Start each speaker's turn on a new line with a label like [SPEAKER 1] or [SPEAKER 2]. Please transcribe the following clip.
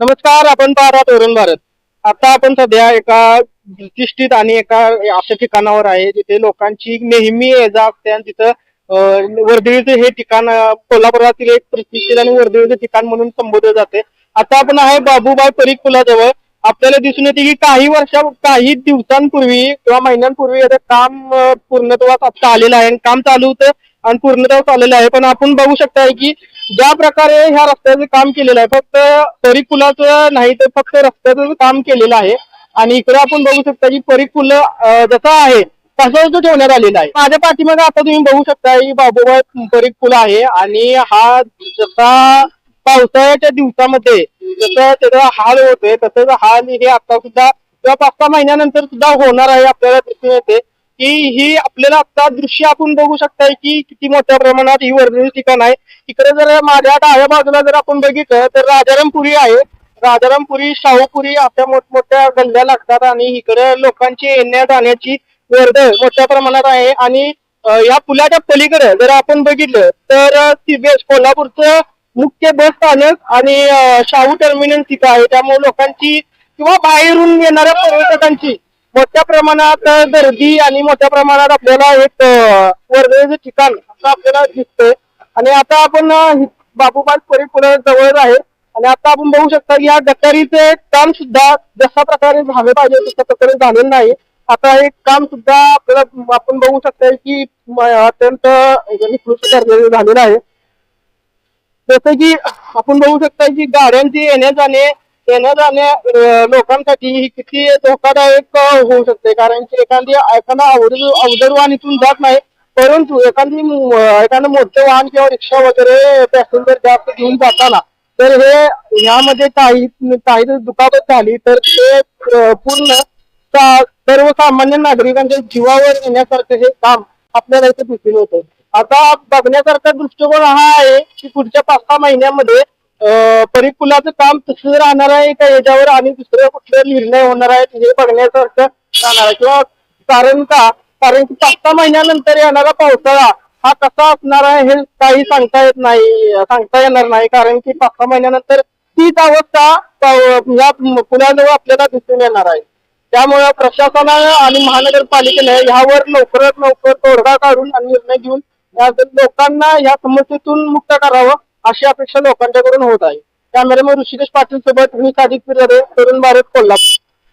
[SPEAKER 1] नमस्कार आपण पाहता तोरण भारत. आता आपण सध्या एका प्रतिष्ठित आणि एका अशा ठिकाणावर आहे जिथे लोकांची नेहमी ये जा असते आणि तिथं वर्दळीचं हे ठिकाण कोल्हापुरातील एक प्रतिष्ठित आणि वर्दळीचं ठिकाण म्हणून संबोधलं जाते. आता आपण आहे बाबूबाई परीख पुलाजवळ. आपल्याला दिसून येते की काही वर्षा काही दिवसांपूर्वी किंवा महिन्यांपूर्वी याचं काम पूर्णत्वास आता आलेलं आहे आणि काम चालू होतं. आणि पूर्णतः चाललेलं आहे. पण आपण बघू शकताय की ज्या प्रकारे ह्या रस्त्याचं काम केलेलं आहे फक्त तरी पुलाचं नाही तर फक्त रस्त्याचं काम केलेलं आहे. आणि इकडे आपण बघू शकता की परीख पुल जसा आहे तसंच तो ठेवण्यात आलेला आहे. माझ्या पाठीमागे आता तुम्ही बघू शकता की बाबूबाई परीख पुल आहे आणि हा जसा पावसाळ्याच्या दिवसामध्ये जसं त्याचा हाल होतोय तसंच हाल हे आता सुद्धा किंवा पाच सहा महिन्यानंतर सुद्धा होणार आहे आपल्याला दिसून येते. की ही आपल्याला आता दृश्य आपण बघू शकताय की किती मोठ्या प्रमाणात ही वर्दळी ठिकाण आहे. इकडे जर माझ्या डाव्या बाजूला जर आपण बघितलं तर राजारामपुरी आहे. राजारामपुरी शाहूपुरी अशा मोठमोठ्या गल्ल्या लागतात आणि इकडे लोकांची येण्या जाण्याची वर्दळ मोठ्या प्रमाणात आहे. आणि या पुलाच्या पलीकडे जर आपण बघितलं तर सीबीएस कोल्हापूरचं मुख्य बस स्थानक आणि शाहू टर्मिनल तिथं आहे. त्यामुळे लोकांची किंवा बाहेरून येणाऱ्या पर्यटकांची मोठ्या प्रमाणात गर्दी आणि मोठ्या प्रमाणात आपल्याला एक वर्दळीचं ठिकाण असं आपल्याला दिसतंय. आणि आता आपण बाबूबाल बाबूबाई जवळच जवळ आहे. आणि आता आपण बघू शकता या गटारीचे काम सुद्धा जशा प्रकारे झालं पाहिजे तशा प्रकारे झालेलं नाही. आता हे काम सुद्धा आपल्याला आपण बघू शकता की अत्यंत निकृष्ट दर्जाचं झालेलं आहे. जसं की आपण बघू शकता की गाड्यांची येण्या जाणे येण्या जाण्या लोकांसाठी ही किती धोकादायक होऊ शकते. कारण की एखादी एखादा अवजड अवजड वाहन इथून जात नाही परंतु एखादी एखादं मोठं वाहन किंवा रिक्षा वगैरे पॅसेंजर जास्त घेऊन जाताना तर हे यामध्ये काही काही जर दुखापत झाली तर ते पूर्ण सर्वसामान्य नागरिकांच्या जीवावर येण्यासारखं हे काम आपल्याला इथे दिसून होतं आता बघण्यासारखा दृष्टिकोन हा आहे की पुढच्या पाच सहा महिन्यामध्ये परिपुलाचं काम तसं राहणार आहे का याच्यावर आणि दुसऱ्या कुठला निर्णय होणार आहे हे बघण्यासारखं राहणार आहे. किंवा कारण का? कारण की पाच सहा महिन्यानंतर येणारा पावसाळा हा कसा असणार आहे हे काही सांगता येत नाही सांगता येणार नाही. कारण की पाच सहा महिन्यानंतर तीच अवस्था या पुण्याजवळ आपल्याला दिसून येणार आहे. त्यामुळे प्रशासनानं आणि महानगरपालिकेने यावर लवकरात लवकर तोडगा काढून आणि निर्णय घेऊन या लोकांना या समस्येतून मुक्त करावं. अशी अपेक्षा लोकांच्याकडून होत आहे. कॅमेरामॅन ऋषिकेश पाटील सोबत मी साधिक पिरारे तरुण भारत कोल्हापूर.